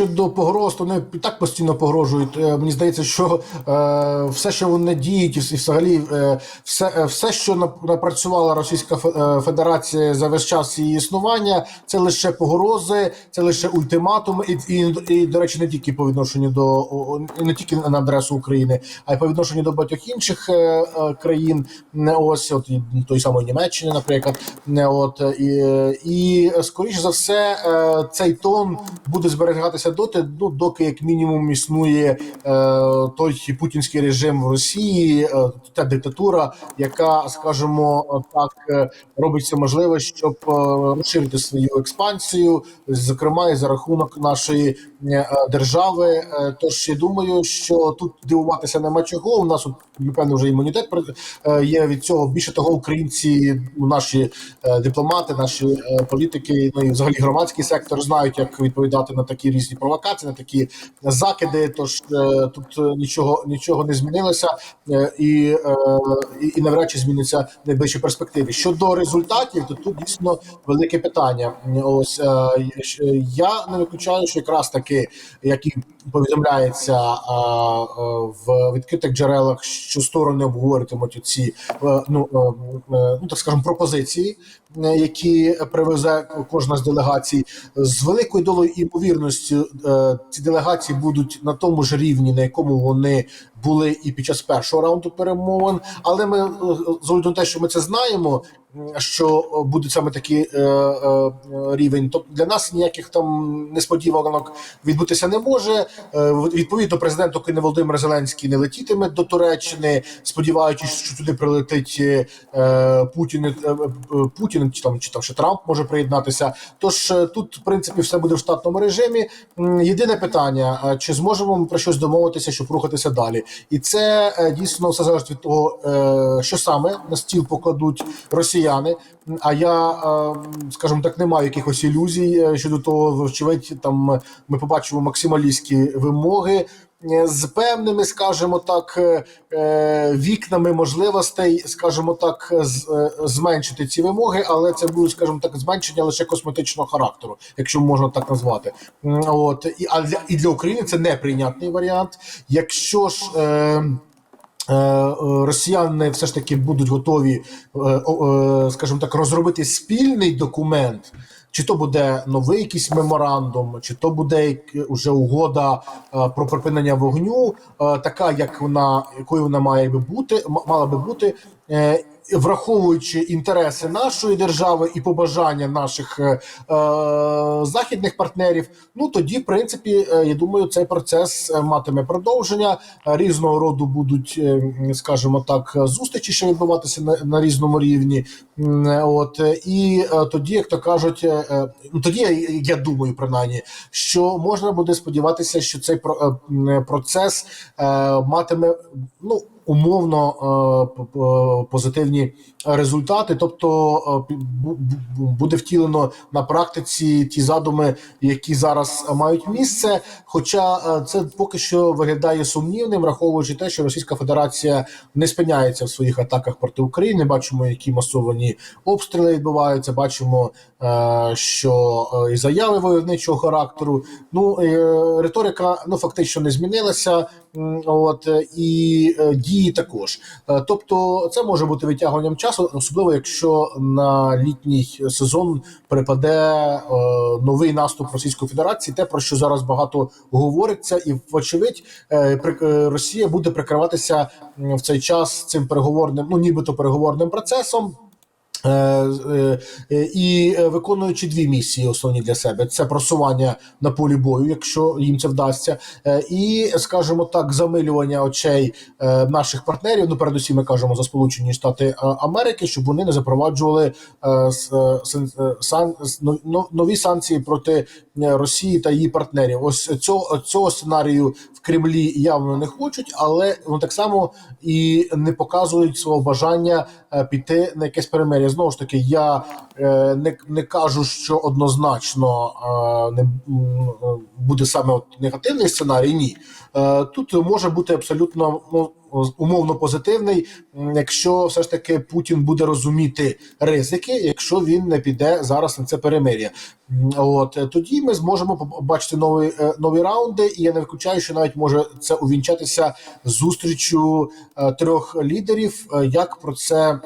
щодо погроз, то вони так постійно погрожують. Е, Мені здається, що е, все, що вони діють, і взагалі е, все, е, все, що напрацювала Російська е, Федерація за весь час її існування, це лише погрози, це лише ультиматуми, і, і, і до речі, не тільки по відношенню до не тільки на адресу України, а й по відношенню до багатьох інших е, е, країн. Не ось от той самої Німеччини, наприклад, не от і, і скоріш за все, е, цей тон буде зберігатися доти, ну доки як мінімум існує е, той путінський режим в Росії, е, та диктатура, яка, скажімо так, е, робить все можливе, щоб е, розширити свою експансію, зокрема і за рахунок нашої е, держави. Тож я думаю, що тут дивуватися нема чого. У нас от напевно вже імунітет є від цього. Більше того, українці, ну, наші дипломати, наші політики, ну і взагалі громадський сектор знають, як відповідати на такі різні провокації, на такі закиди. Тож е, тут е, нічого нічого не змінилося, е, і, і, навряд чи зміниться в найближчій перспективі. Щодо результатів, то тут дійсно велике питання. Ось я не виключаю, що якраз таки, як і повідомляється в відкритих джерелах, що сторони обговорюватимуть ці ну, ну так скажемо пропозиції, які привезе кожна з делегацій, з великою долею імовірністю е, ці делегації будуть на тому ж рівні, на якому вони були і під час першого раунду перемовин. Але ми е, на те, що ми це знаємо, що буде саме такий е, е, рівень, то для нас ніяких там несподіванок відбутися не може. Е, відповідно, президент України Володимир Зеленський не летітиме до Туреччини, сподіваючись, що туди прилетить е, Путін, е, е, Путін чи там чи там ще Трамп може приєднатися. Тож е, тут, в принципі, все буде в штатному режимі. Єдине питання: чи зможемо ми про щось домовитися, щоб рухатися далі? І це е, дійсно все залежить від того, е, що саме на стіл покладуть росіяни. А я, е, скажімо так, не маю якихось ілюзій щодо того, вочевидь, там ми побачимо максималістські вимоги. З певними, скажімо так, е, е, вікнами можливостей, скажімо так, е, зменшити ці вимоги, але це будуть, скажімо так, зменшення лише косметичного характеру, якщо можна так назвати. От і а для і для України це неприйнятний варіант. Якщо ж е, росіяни все ж таки будуть готові, скажімо так, розробити спільний документ. Чи то буде новий якийсь меморандум, чи то буде уже угода е, про припинення вогню, е, така як вона якою вона має би бути, мала би бути, е, враховуючи інтереси нашої держави і побажання наших е, е, західних партнерів. Ну тоді, в принципі, е, я думаю, цей процес е, матиме продовження. Різного роду будуть, скажімо так, зустрічі, що відбуватися на, на різному рівні. От і тоді, як то кажуть, ну тоді я, думаю, принаймні, що можна буде сподіватися, що цей про- процес матиме ну умовно е, п- позитивні результати, тобто е, буде втілено на практиці ті задуми, які зараз мають місце. Хоча е, це поки що виглядає сумнівним, враховуючи те, що Російська Федерація не спиняється в своїх атаках проти України. Бачимо, які масовані обстріли відбуваються. Бачимо, е, що е, і заяви войовничого характеру. Ну е, риторика ну фактично не змінилася. От е, і е, дії також. Е, Тобто, це може бути витягуванням часу, особливо якщо на літній сезон припаде новий наступ Російської Федерації, те про що зараз багато говориться, і вочевидь Росія буде прикриватися в цей час цим переговорним, ну нібито переговорним процесом. Е, е, І е, виконуючи дві місії основні для себе: це просування на полі бою, якщо їм це вдасться, і скажімо так, замилювання очей наших партнерів. Ну, передусім, ми кажемо за Сполучені Штати Америки, щоб вони не запроваджували нові санкції проти Росії та її партнерів. Ось цього цього сценарію в Кремлі явно не хочуть, але ну так само і не показують свого бажання е, піти на якесь перемир'я. Знову ж таки, я е, не, не кажу, що однозначно е, не е, буде саме от негативний сценарій. Ні, Е, тут може бути абсолютно ну умовно позитивний, якщо все ж таки Путін буде розуміти ризики, якщо він не піде зараз на це перемир'я. От е, тоді ми зможемо побачити нові, е, нові раунди, і я не виключаю, що навіть може це увінчатися зустрічю е, трьох лідерів. Як про це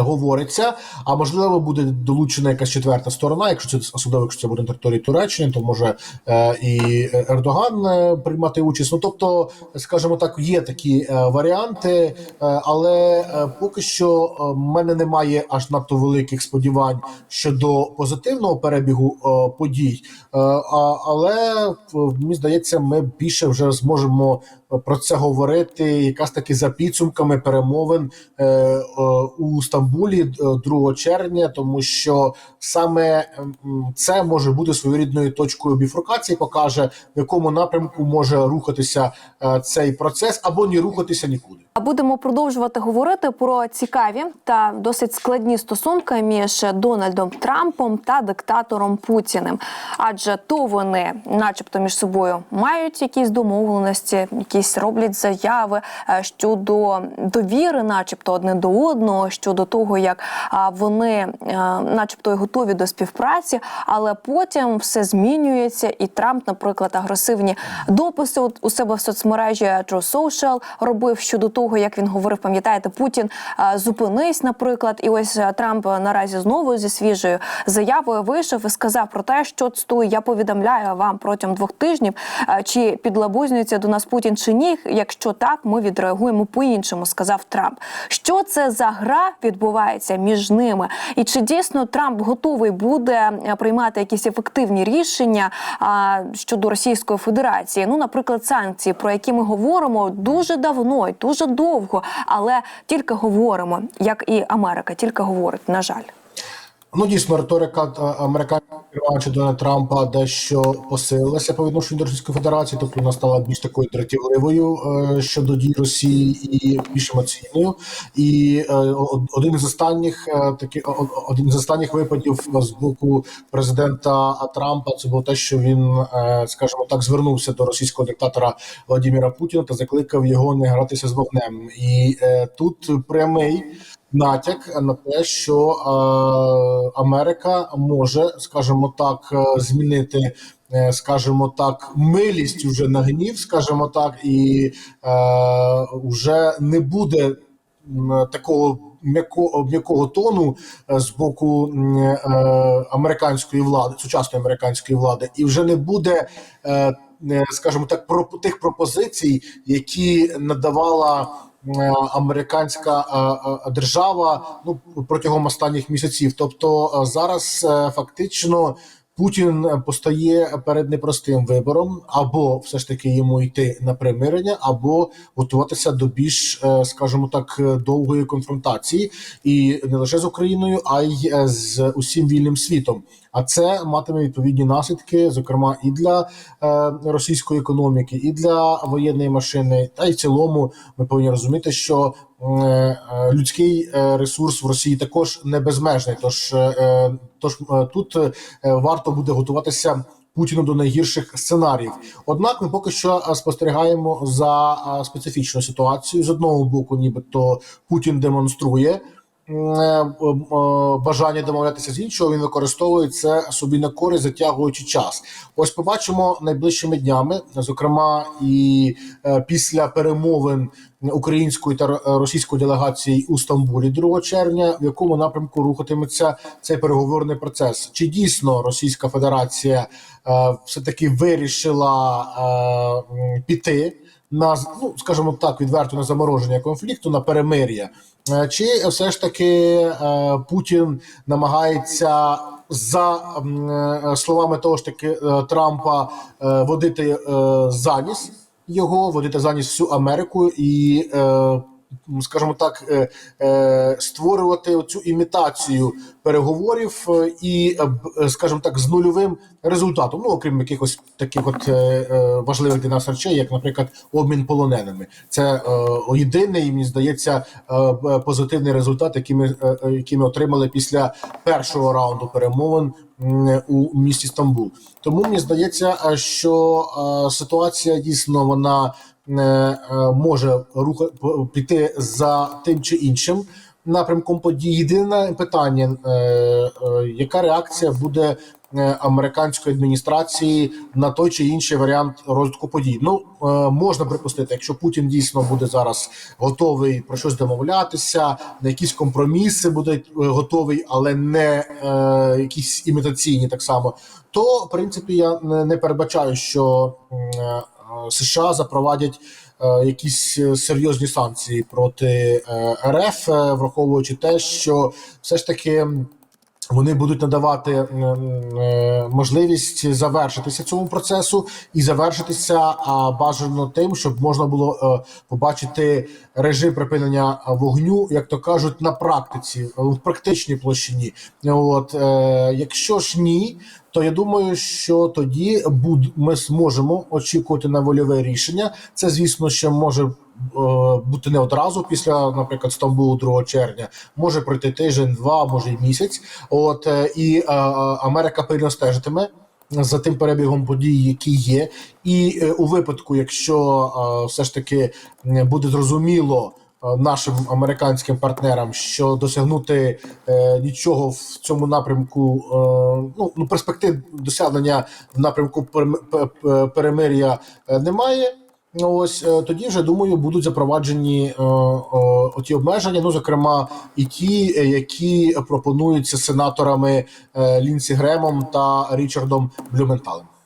говориться. А можливо, буде долучена якась четверта сторона. Якщо це особливо, якщо це буде на території Туреччини, то може е, і Ердоган е, приймати участь. Ну тобто, скажімо так, є такі е, варіанти, е, але е, поки що е, в мене немає аж надто великих сподівань щодо позитивного перебігу е, подій. Е, а, але е, мені здається, ми більше вже зможемо про це говорити, якраз таки за підсумками перемовин е, е, у Стамбулі е, 2 червня, тому що саме це може бути своєрідною точкою біфуркації, покаже в якому напрямку може рухатися е, цей процес або не рухатися нікуди. А будемо продовжувати говорити про цікаві та досить складні стосунки між Дональдом Трампом та диктатором Путіним. Адже то вони, начебто, між собою мають якісь домовленості, якісь роблять заяви е, щодо довіри, начебто, одне до одного, щодо того, як вони, е, начебто, готові до співпраці, але потім все змінюється, і Трамп, наприклад, агресивні дописи у себе в соцмережі True Social робив щодо того, як він говорив, пам'ятаєте, Путін е, зупинись, наприклад, і ось Трамп наразі знову зі свіжою заявою вийшов і сказав про те, що цтую, я повідомляю вам протягом двох тижнів, чи підлабузнюється до нас Путін чи ні. Якщо так, ми відреагуємо по-іншому, сказав Трамп. Що це за гра відбувається між ними, і чи дійсно Трамп готовий буде е, приймати якісь ефективні рішення а, щодо Російської Федерації? Ну, наприклад, санкції, про які ми говоримо дуже давно і дуже довго, але тільки говоримо, як і Америка, тільки говорить, на жаль. Ну, дійсно, риторика е, американського керувача Дональда Трампа дещо посилилася по відношенню до Російської Федерації, тобто вона стала більш такою дратівливою е, щодо дій Росії і більш емоційною. І е, один із останніх о- один із останніх випадів з боку президента Трампа це було те, що він, скажімо так, звернувся до російського диктатора Владимира Путіна та закликав його не гратися з вогнем. І тут прямий натяк на те, що е, Америка може, скажімо так, е, змінити. е, Скажімо так, милість уже на гнів, скажімо так, і е, вже не буде такого м'якого м'якого тону з боку е, американської влади, сучасної американської влади, і вже не буде, е, скажімо так, про тих пропозицій, які надавала американська е, е, держава ну протягом останніх місяців. Тобто е, зараз е, фактично. Путін постає перед непростим вибором, або все ж таки йому йти на примирення, або готуватися до більш, е, скажімо так, довгої конфронтації, і не лише з Україною, а й е, з усім вільним світом. А це матиме відповідні наслідки, зокрема і для е, російської економіки, і для воєнної машини. Та й в цілому ми повинні розуміти, що людський е, ресурс в Росії також не безмежний. Тож, е, тож е, тут е, варто буде готуватися. Путіну до найгірших сценаріїв. Однак ми поки що е, спостерігаємо за специфічну ситуацією. З одного боку, нібито Путін демонструє е, е, бажання домовлятися з іншого. Він використовує це собі на користь, затягуючи час. Ось побачимо найближчими днями, зокрема і е, після перемовин української та російської делегації у Стамбулі 2 червня, в якому напрямку рухатиметься цей переговорний процес. Чи дійсно Російська Федерація е, все таки вирішила е, піти на ну, скажімо так, відверто на замороження конфлікту, на перемир'я? Е, Чи все ж таки е, Путін намагається за е, словами того ж таки Трампа водити замість його, водити замість всю Америку і, скажімо так, е, е, створювати оцю імітацію переговорів е, і, скажімо так, з нульовим результатом. Ну, окрім якихось таких от важливих для нас речей, як, наприклад, обмін полоненими. Це єдиний, мені здається, позитивний результат, який ми, який ми отримали після першого раунду перемовин у місті Стамбул. Тому мені здається, що ситуація дійсно вона може руха п- піти за тим чи іншим напрямком подій. Єдине питання: е, е, яка реакція буде е, американської адміністрації на той чи інший варіант розвитку подій? Ну е, можна припустити, якщо Путін дійсно буде зараз готовий про щось домовлятися, на якісь компроміси буде е, готовий, але не е, якісь імітаційні так само. То в принципі я не, передбачаю, що е, США запровадять е, якісь е, серйозні санкції проти е, РФ, е, враховуючи те, що все ж таки. Вони будуть надавати е, можливість завершитися цьому процесу і завершитися бажано тим, щоб можна було е, побачити режим припинення вогню, як то кажуть, на практиці, е, в практичній площині. От якщо ж ні, то я думаю, що тоді ми зможемо очікувати на вольове рішення. Це звісно ще може. Е, Бути не одразу після, наприклад, Стамбулу 2 червня, може пройти тиждень, два, може й місяць. От е, і е, Америка пильно стежитиме за тим перебігом подій, які є. І е, у випадку, якщо е, все ж таки буде зрозуміло е, нашим американським партнерам, що досягнути е, нічого в цьому напрямку, е, ну, ну перспектив досягнення в напрямку перем- пе- пе- перемир'я немає. Ну, Ось е, тоді вже думаю, будуть запроваджені е, е, оті обмеження. Ну, зокрема, і ті, які пропонуються сенаторами Лінсі Гремом та Річардом Блюменталем.